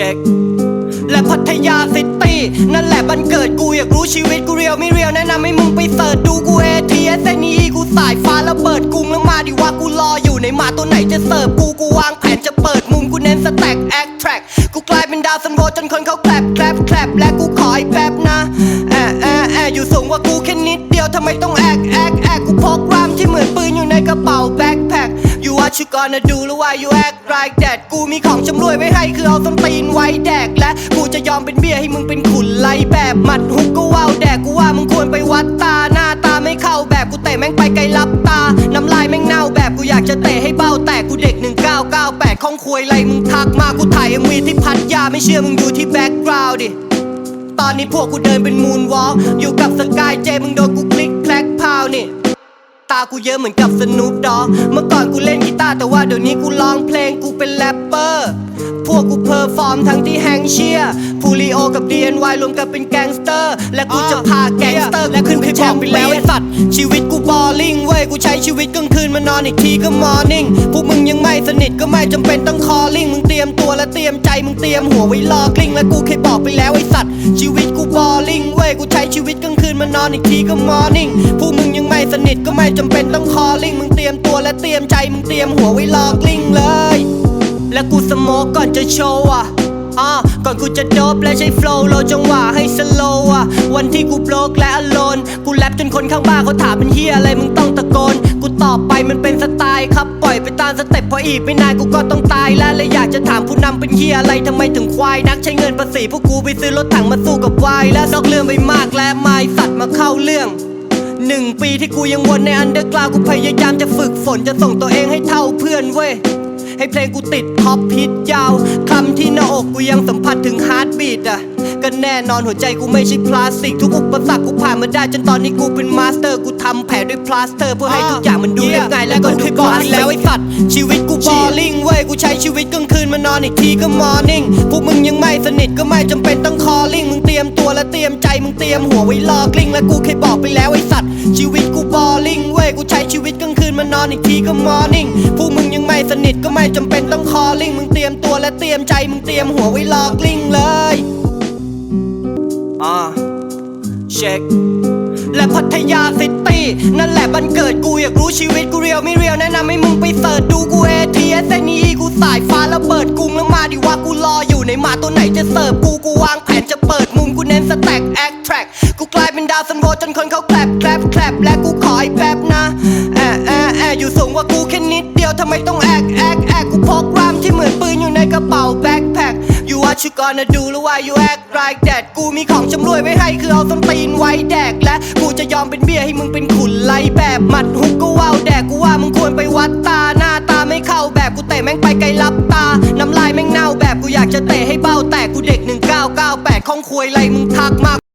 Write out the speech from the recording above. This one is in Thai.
อ่าเช็คและพัทยาซิตี้นั่นแหละบันเกิดกูอยากรู้ชีวิตกูเรียวไม่เรียวแนะนำให้มึงไปเสิร์ชดูกูเอทีเอสเอนีกูสายฟ้าระเบิดกรุงแล้วมาดิว่ากูรออยู่ในหมาตัวไหนจะเสิร์ฟกูกูวางแผนจะเปิดมุมกูเน้นสแต็กแอคแทร็กกูกลายเป็นดาวซันโวจนคนเขาแคลบแคลบแคลบและกูขออีกแป๊บนะแอะแอะแอะอยู่สูงกว่ากูแค่นิดเดียวทำไมต้องแอกแอ what you gonna do หรือว่า you act like that กูมีของชำรวยไว้ให้คือเอาส้นตีนไว้แดก และกูจะยอมเป็นเบี้ยให้มึงเป็นขุนไล่แบบหมัดฮุกก็ว่าวแดกกูว่ามึงควรไปวัดตาหน้าตาไม่เข้าแบบกูเตะแม่งไปไกลลับตา น้ำลายแม่งเน่าแบบกูอยากจะเตะให้เบ้าแตกกูเด็ก 1998ข้องควยไรมึงทักมากูถ่ายเอ็มวีที่พัทยาไม่เชื่อมึงดูที่แบ็กกราวด์ดิตอนนี้พวกกูเดินเป็นมูนวอล์กอยู่กับสกายเจมึงโดนกูคลิกแคลกพาวนี่ ตากูเยอะเหมือนกับสนุปดอก เมื่อก่อนกูเล่นกีตาร์แต่ว่าเดี๋ยวนี้กูร้องเพลงกูเป็นแรปเปอร์ พวกกูเพอร์ฟอร์มทั้งที่แฮงเชียร์พูลีโอกับ DNY รวมกันเป็นแก๊งสเตอร์ และกูจะพาแก๊งสเตอร์และขึ้นไปแชมป์ไปแล้วไอ้สัตว์ ชีวิตกูบอลลิงเว้ยกูใช้ชีวิตกลางคืนมานอนอีกทีก็มอร์นิ่งพวกมึงยังไม่สนิทก็ไม่จำเป็นต้องคอลลิงมึงเตรียมตัวและเตรียมใจมึงเตรียมหัวไว้รอกลิ้งและกูเคยบอกไปแล้วไอ้สัตว์ชีวิตกูบอลลิงเว้ยกูใช้ชีวิตกลางคืน มานอนอีกทีก็มอร์นิ่งพวกมึงยังไม่สนิทก็ไม่จำเป็นต้องคอลิ่งมึงเตรียมตัวและเตรียมใจมึงเตรียมหัวไว้ลอกลิ่งเลย และกูสโมกก่อนจะโชว์อะ อ่าก่อนกูจะโดบและใช้โฟล์โลจังหวะให้สโลว์อะวันที่กูโบรกและอโลน กูแรปจนคนข้างบ้านเขาถามเป็นเฮียอะไรมึงต้องตะโกน กูตอบไปมันเป็นสไตล์ครับ ปล่อยไปตามสเต็ปพออีกไม่นานกูก็ต้องตายแล้วเลยอยากจะถามผู้นำเป็นเฮียอะไรทำไมถึงควายนักใช้เงินภาษีพวกกูไปซื้อรถถังมาสู้กับวายและนอกเรื่องไปมากและไม้สัตว์มาเข้าเรื่องหนึ่งปีที่กูยังวนในอันเดอร์กราวกูพยายามจะฝึกฝนจะส่งตัวเองให้เท่าเพื่อนเว้ยให้เพลงกูติดท็อปฮิตยาวคำที่ กกูยังสัมผัสถึงฮาร์ดบีดอะก็แน่นอนหัวใจกูไม่ใช่พลาสติก ทุกอุปสรรคกูผ่านมาได้จนตอนนี้กูเป็นมาสเตอร์กูทำแผลด้วยพลาสเตอร์ เพื่อให้ทุกอย่างมันดูเรียบง่ายและก็ดูคลาสแล้วไอ้สัตว์ชีวิตกูบอลลิงเว้ยกูใช้ชีวิตกลางคืนมานอนอีกทีก็มอร์นิ่งพวกมึงยังไม่สนิทก็ไม่จำเป็นต้องคอลลิงมึงเตรียมตัวและเตรียมใจมึงเตรียมหัวไว้รอกลิ้งและกูเคยบอกไปแล้วไอ้ กูใช้ชีวิตกลางคืนมานอนอีกทีก็มอร์นิ่งพวกมึงยังไม่สนิทก็ไม่จำเป็นต้องคอลลิงมึงเตรียมตัวและเตรียมใจมึงเตรียมหัวไว้รอกลิ้งเลยอ่าเช็คและพัทยาซิตี้นั่นแหละบันเกิดกูอยากรู้ชีวิตกูเรียวไม่เรียวแนะนำให้มึงไปเสิร์ชดูกูเอทีเอสเอนอีกูสายฟ้าระเบิดกรุงแล้วมาดิว่ากูรออยู่ในหมาตัวไหนจะเสิร์ฟกูกู ดาวซันโวจนคนเขาแคลบแคลบแคลบและกูขออีกแป๊บนะแอะแอะแอะอยู่สูงกว่ากูแค่นิดเดียวทำไมต้องแอกแอกแอกกูพกรามที่เหมือนปืนอยู่ในกระเป๋าแบ็คแพ็ค You what you gonna do หรือว่า you act like that กูมีของชำรวยไว้ให้คือเอาส้นตีนไว้แดกและกูจะยอมเป็นเบี้ยให้มึงเป็นขุนไล่แบบหมัดฮุกก็ว่าวแดกกูว่ามึงควรไปวัดตาหน้าตาไม่เข้าแบบกูเตะแม่งไปไกลลับตา น้ำลายแม่งเน่าแบบกูอยากจะเตะให้เบ้าแตกกูเด็ก 1998ข้องควยไรมึงทักมา